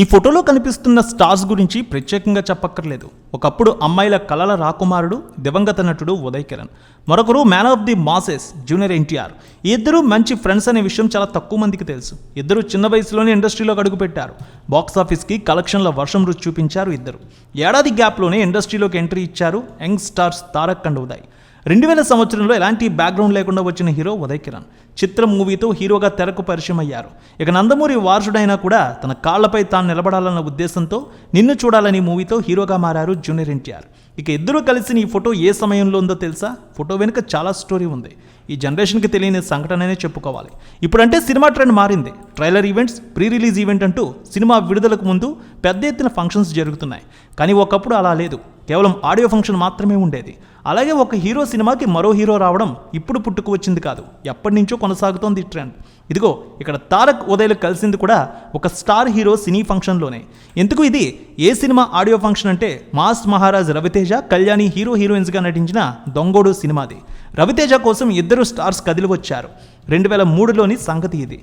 ఈ ఫోటోలో కనిపిస్తున్న స్టార్స్ గురించి ప్రత్యేకంగా చెప్పక్కర్లేదు. ఒకప్పుడు అమ్మాయిల కలల రాకుమారుడు దివంగత నటుడు ఉదయ్ కిరణ్. మరొకరు man of the masses junior NTR. ఇద్దరు మంచి ఫ్రెండ్స్ అనే విషయం చాలా తక్కువ మందికి తెలుసు. ఇద్దరు చిన్న వయసులోనే ఇండస్ట్రీలోకి అడుగుపెట్టారు. బాక్స్ ఆఫీస్కి కలెక్షన్ల వర్షం రుచి చూపించారు ఇద్దరు. ఏడాది గ్యాప్లోనే ఇండస్ట్రీలోకి ఎంట్రీ ఇచ్చారు young stars Tarak and Uday. రెండు వేల సంవత్సరంలో ఎలాంటి బ్యాక్గ్రౌండ్ లేకుండా వచ్చిన హీరో ఉదయ్ కిరణ్. చిత్రం మూవీతో హీరోగా తెరకు పరిచయం అయ్యారు. ఇక నందమూరి వారసుడైనా కూడా తన కాళ్ళపై తాను నిలబడాలన్న ఉద్దేశంతో నిన్ను చూడాలని మూవీతో హీరోగా మారారు జూనియర్ ఎన్టీఆర్. ఇక ఇద్దరు కలిసి ఈ ఫోటో ఏ సమయంలో ఉందో తెలుసా? ఫోటో వెనుక చాలా స్టోరీ ఉంది. ఈ జనరేషన్కి తెలియని సంఘటననే చెప్పుకోవాలి. ఇప్పుడంటే సినిమా ట్రెండ్ మారింది. Trailer events pre release event అంటూ సినిమా విడుదలకు ముందు పెద్ద ఎత్తున ఫంక్షన్స్ జరుగుతున్నాయి. కానీ ఒకప్పుడు అలా లేదు. కేవలం ఆడియో ఫంక్షన్ మాత్రమే ఉండేది. అలాగే ఒక హీరో సినిమాకి మరో హీరో రావడం ఇప్పుడు పుట్టుకు వచ్చింది కాదు. ఎప్పటి నుంచో కొనసాగుతోంది ఈ ట్రెండ్. ఇదిగో ఇక్కడ తారక్ ఉదయలు కలిసింది కూడా ఒక స్టార్ హీరో సినీ ఫంక్షన్లోనే. ఎందుకు ఇది? ఏ సినిమా ఆడియో ఫంక్షన్ అంటే మాస్ మహారాజ్ రవితేజ కళ్యాణి హీరో హీరోయిన్స్గా నటించిన దొంగోడు సినిమాది. రవితేజ కోసం ఇద్దరు స్టార్స్ కదిలి వచ్చారు. రెండు వేల మూడులోని సంగతి ఇది.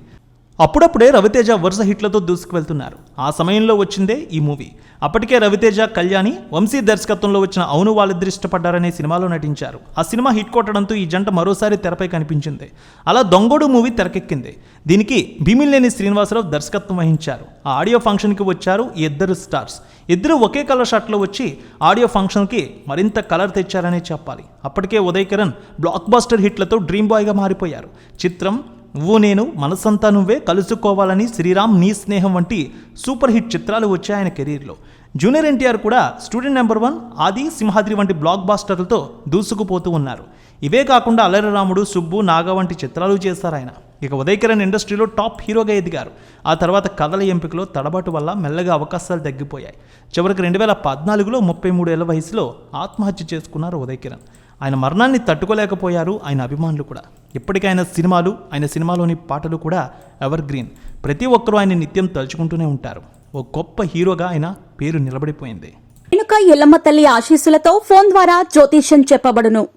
అప్పుడప్పుడే రవితేజ వరుస హిట్లతో దూసుకువెళ్తున్నారు ఆ సమయంలో వచ్చిందే ఈ మూవీ. అప్పటికే రవితేజ కళ్యాణి వంశీ దర్శకత్వంలో వచ్చిన అవును వాళ్ళిద్దరు ఇష్టపడ్డారనే సినిమాలో నటించారు. ఆ సినిమా హిట్ కొట్టడంతో ఈ జంట మరోసారి తెరపై కనిపించింది. అలా దొంగోడు మూవీ తెరకెక్కింది. దీనికి భీమిలేని శ్రీనివాసరావు దర్శకత్వం వహించారు. ఆ ఆడియో ఫంక్షన్కి వచ్చారు ఈ ఇద్దరు స్టార్స్. ఇద్దరు ఒకే కలర్ షర్ట్లో వచ్చి ఆడియో ఫంక్షన్కి మరింత కలర్ తెచ్చారనే చెప్పాలి. అప్పటికే ఉదయ్ కిరణ్ బ్లాక్ బాస్టర్ హిట్లతో డ్రీమ్ బాయ్గా మారిపోయారు. చిత్రం నువ్వు నేను మనసంతా నువ్వే కలుసుకోవాలని శ్రీరామ్ నీ స్నేహం వంటి సూపర్ హిట్ చిత్రాలు వచ్చాయి ఆయన కెరీర్లో. జూనియర్ ఎన్టీఆర్ కూడా స్టూడెంట్ నెంబర్ వన్ ఆది సింహాద్రి వంటి బ్లాక్ బాస్టర్లతో దూసుకుపోతూ ఉన్నారు. ఇవే కాకుండా అల్లరి రాముడు సుబ్బు నాగ వంటి చిత్రాలు చేశారు ఆయన. ఇక ఉదయ్ కిరణ్ ఇండస్ట్రీలో టాప్ హీరోగా ఎదిగారు. ఆ తర్వాత కథల ఎంపికలో తడబాటు వల్ల మెల్లగా అవకాశాలు తగ్గిపోయాయి. చివరికి రెండు వేల పద్నాలుగులో ముప్పై మూడు వయసులో ఆత్మహత్య చేసుకున్నారు ఉదయ్ కిరణ్ ఆయన మరణాన్ని తట్టుకోలేకపోయారు ఆయన అభిమానులు కూడా. ఇప్పటికీ సినిమాలు ఆయన సినిమాలోని పాటలు కూడా ఎవర్ గ్రీన్ ప్రతి ఒక్కరూ ఆయన నిత్యం తలుచుకుంటూనే ఉంటారు. ఓ గొప్ప హీరోగా ఆయన పేరు నిలబడిపోయింది. వెనుక ఎల్లమ్మ తల్లి ఆశీస్సులతో ఫోన్ ద్వారా జ్యోతిష్యం చెప్పబడును.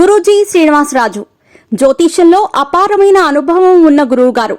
గురూజీ శ్రీనివాసరాజు. జ్యోతిష్యంలో అపారమైన అనుభవం ఉన్న గురువు గారు